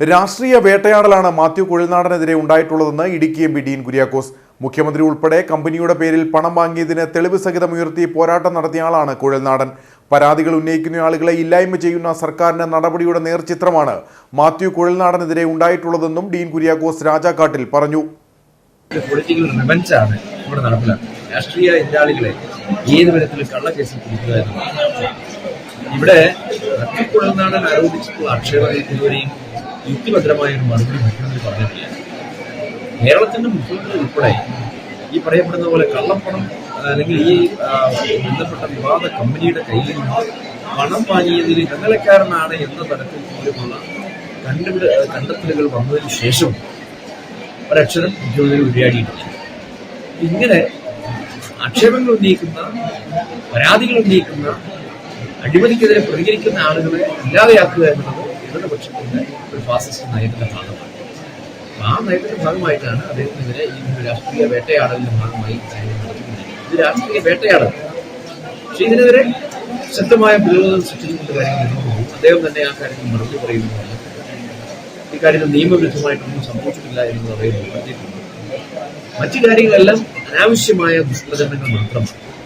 രാഷ്ട്രീയ വേട്ടയാടലാണ് മാത്യു കുഴൽനാടനെതിരെ ഉണ്ടായിട്ടുള്ളതെന്ന് ഇടുക്കി എം പി ഡീൻ കുര്യാക്കോസ്. മുഖ്യമന്ത്രി ഉൾപ്പെടെ കമ്പനിയുടെ പേരിൽ പണം വാങ്ങിയതിന് തെളിവ് സഹിതം ഉയർത്തി പോരാട്ടം നടത്തിയ ആളാണ് കുഴൽനാടൻ. പരാതികൾ ഉന്നയിക്കുന്ന ആളുകളെ ഇല്ലായ്മ ചെയ്യുന്ന സർക്കാരിന്റെ നടപടിയുടെ നേർചിത്രമാണ് മാത്യു കുഴൽനാടനെതിരെ ഉണ്ടായിട്ടുള്ളതെന്നും ഡീൻ കുര്യാക്കോസ് രാജാക്കാട്ടിൽ പറഞ്ഞു. പൊളിറ്റിക്കൽ ഇവിടെ നടപ്പിലാക്കുന്നത്. രാഷ്ട്രീയ എതിരാളികളെ ഏത് വിധത്തിൽ കള്ളക്കേസിൽ എന്നുള്ളതാണ് ഇവിടെ നട്ടിക്കുഴൽനാടൻ ആരോപിച്ചിട്ടുള്ള ആക്ഷേപങ്ങൾക്ക് ഇതുവരെയും യുക്തിഭദ്രമായ ഒരു മറുപടി മുഖ്യമന്ത്രി പറഞ്ഞിട്ടില്ല. കേരളത്തിന്റെ മുഖ്യമന്ത്രി ഉൾപ്പെടെ ഈ പറയപ്പെടുന്ന പോലെ കള്ളപ്പണം അല്ലെങ്കിൽ ഈ ബന്ധപ്പെട്ട വിവാദ കമ്പനിയുടെ കയ്യിൽ നിന്ന് പണം വാങ്ങിയതിൽ ഇടനിലക്കാരനാണ് എന്ന തരത്തിൽ പോലുമുള്ള കണ്ടുപിട കണ്ടെത്തലുകൾ വന്നതിന് ശേഷം ഒരക്ഷരം മുഖ്യമന്ത്രി ഉരിയാടിയിട്ടില്ല ഇങ്ങനെ ആക്ഷേപങ്ങൾ ഉന്നയിക്കുന്ന പരാതികൾ ഉന്നയിക്കുന്ന അഴിമതിക്കെതിരെ പ്രതികരിക്കുന്ന ആളുകളെ ഇല്ലാതെയാക്കുക എന്നുള്ളത് ഇടതുപക്ഷത്തിന്റെ ഒരു ഫാസിസ്റ്റ് നയത്തിന്റെ ഭാഗമാണ്. ആ നയത്തിന്റെ ഭാഗമായിട്ടാണ് അദ്ദേഹത്തിനെതിരെ ഈ രാഷ്ട്രീയ വേട്ടയാടലിന്റെ ഭാഗമായി കാര്യങ്ങൾ നടത്തുന്നത് ഇത് രാഷ്ട്രീയ വേട്ടയാടൽ. പക്ഷേ ഇതിനെതിരെ ശക്തമായ പ്രതിരോധം സൃഷ്ടിച്ചുകൊണ്ട് കാര്യങ്ങൾ അദ്ദേഹം തന്നെ ആ കാര്യങ്ങൾ മറുപടി പറയുന്നതാണ് ഇക്കാര്യത്തിൽ നിയമവിരുദ്ധമായിട്ടൊന്നും സംഭവിച്ചിട്ടില്ല എന്ന് പറയുന്നത് മറ്റു കാര്യങ്ങളെല്ലാം അനാവശ്യമായ ദുഷ്പ്രചരണങ്ങൾ മാത്രമാണ്.